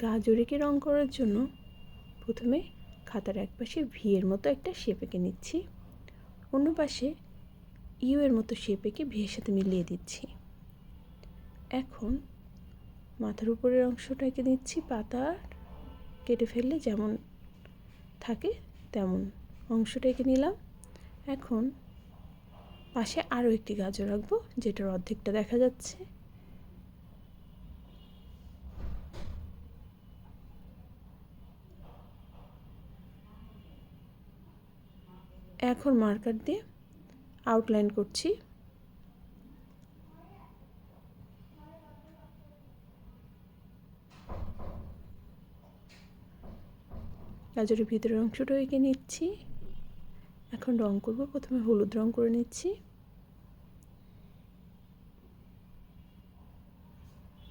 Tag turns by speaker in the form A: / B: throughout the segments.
A: গাজরেকে রং করার জন্য প্রথমে খাতার এক পাশে ভি এর মতো একটা শেপ এঁকে নিচ্ছি। অন্য পাশে ইউ এর মতো শেপ এঁকে ভি এর সাথে মিলিয়ে দিচ্ছি। এখন মাথার উপরের অংশটা এঁকে নিচ্ছি, পাতা কেটে ফেললে যেমন থাকে তেমন অংশটা এঁকে নিলাম। এখন পাশে আরও একটি গাজর রাখব, যেটার অর্ধেকটা দেখা যাচ্ছে। এখন মার্কার দিয়ে আউটলাইন করছি। গাজরের ভিতরের অংশটা এঁকে নিচ্ছি। এখন রং করব, প্রথমে হলুদ রং করে নিচ্ছি।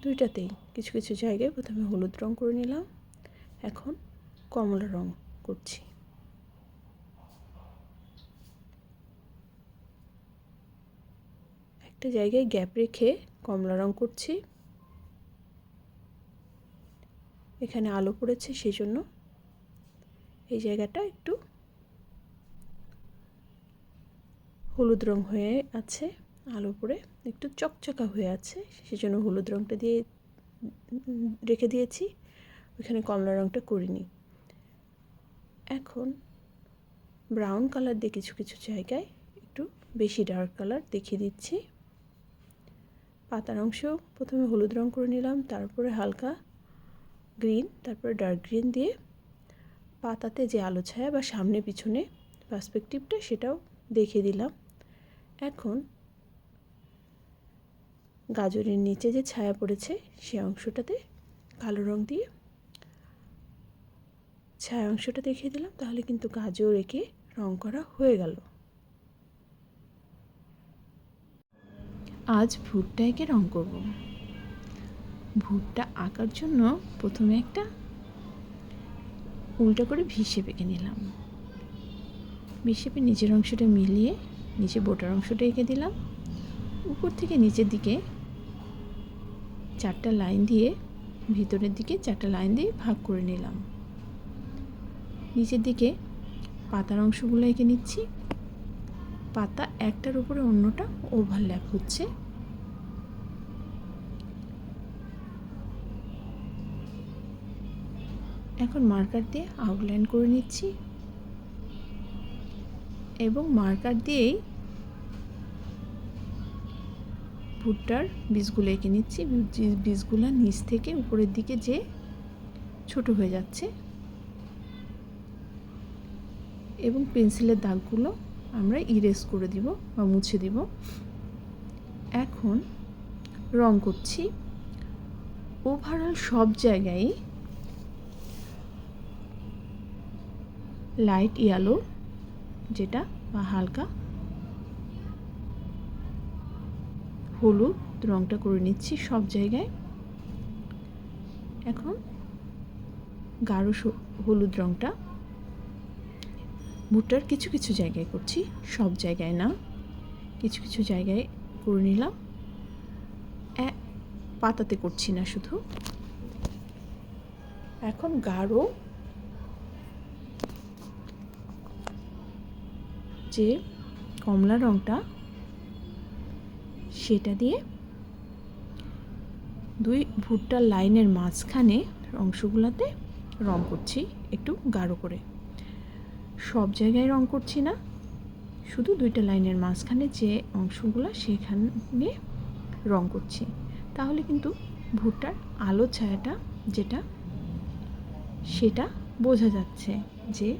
A: দুইটাতেই কিছু কিছু জায়গায় প্রথমে হলুদ রং করে নিলাম। এখন কমলা রং করছি। একটা জায়গায় গ্যাপ রেখে কমলা রং করছি। এখানে আলো পড়েছে সেই জন্য এই জায়গাটা একটু হলুদ রং হয়ে আছে, আলো পড়ে, একটু চকচকা হয়ে আছে, সেজন্য হলুদ রংটা দিয়ে রেখে দিয়েছি। ওইখানে কমলা রংটা করিনি। এখন ব্রাউন কালার দিয়ে কিছু কিছু জায়গায় একটু বেশি ডার্ক কালার দেখিয়ে দিচ্ছি। পাতার অংশ, প্রথমে হলুদ রং করে নিলাম, তারপরে হালকা গ্রিন তারপরে ডার্ক গ্রিন দিয়ে পাতাতে যে আলো ছায়া বা সামনে পিছনে পার্সপেক্টিভটা সেটাও দেখিয়ে দিলাম। এখন গাজরের নিচে যে ছায়া পড়েছে সে অংশটাতে কালো রং দিয়ে ছায়া অংশটা দেখিয়ে দিলাম, তাহলে কিন্তু গাজর এঁকে রং করা হয়ে গেল। আজ ভুট্টা এঁকে রং করব। ভুট্টা আঁকার জন্য প্রথমে একটা উল্টা করে ভিসে এঁকে নিলাম। ভিসেপে নিচের অংশটা মিলিয়ে নিচে বোটার অংশটা এঁকে দিলাম। উপর থেকে নিচের দিকে চারটা লাইন দিয়ে ভিতরের দিকে চারটা লাইন দিয়ে ভাগ করে নিলাম। নিচের দিকে পাতার অংশগুলো এঁকে নিচ্ছি। পাতা একটার উপরে অন্যটা ওভারল্যাপ হচ্ছে। এখন মার্কার দিয়ে আউটলাইন করে নিচ্ছি। এবং মার্কার দিয়েই ভুট্টার বীজগুলো এঁকে নিচ্ছি। বীজগুলো নিচ থেকে উপরের দিকে যে ছোট হয়ে যাচ্ছে। এবং পেন্সিলের দাগগুলো আমরা ইরেজ করে দিব বা মুছে দিব। এখন রং করছি। ওভারঅল সব জায়গায় লাইট ইয়েলো যেটা বা হালকা হলুদ রংটা করে নিচ্ছি সব জায়গায়। এখন গাঢ় হলুদ রংটা ভুট্টার কিছু কিছু জায়গায় করছি, সব জায়গায় না। কিছু কিছু জায়গায় করে নিলাম। পাতাতে করছি না শুধু। এখন গাঢ় যে কমলা রঙটা সেটা দিয়ে দুই ভুট্টার লাইনের মাঝখানে অংশগুলোতে রং করছি, একটু গাঢ় করে। সব জায়গায় রং করছি না। শুধু দুইটা লাইনের মাঝখানে যে অংশগুলো সেখানে রং করছি। তাহলে কিন্তু ভুট্টার আলো ছায়াটা যেটা, সেটা বোঝা যাচ্ছে যে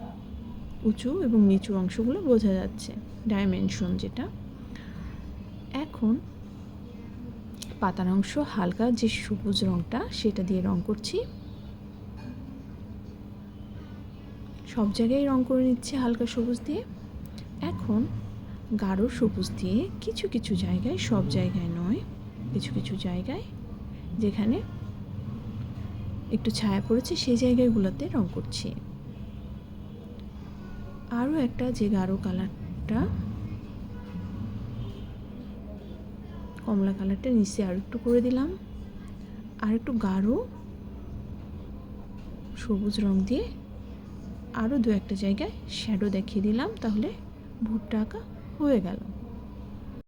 A: উঁচু এবং নিচু অংশগুলো বোঝা যাচ্ছে ডাইমেনশন যেটা। এখন পাতার অংশ হালকা যে সবুজ রঙটা সেটা দিয়ে রং করছি। সব জায়গায় রং করে নিচ্ছে হালকা সবুজ দিয়ে। এখন গাঢ় সবুজ দিয়ে কিছু কিছু জায়গায়, সব জায়গায় নয়, কিছু কিছু জায়গায় যেখানে একটু ছায়া পড়েছে, সেই জায়গাগুলোতে রং করছি। আরও একটা যে গাঢ় কালারটা, কমলা কালারটা নিচে আর একটু করে দিলাম। আর একটু গাঢ় সবুজ রং দিয়ে আরও দু একটা জায়গায় শ্যাডো দেখিয়ে দিলাম তাহলে ভুট্টা আঁকা হয়ে গেল।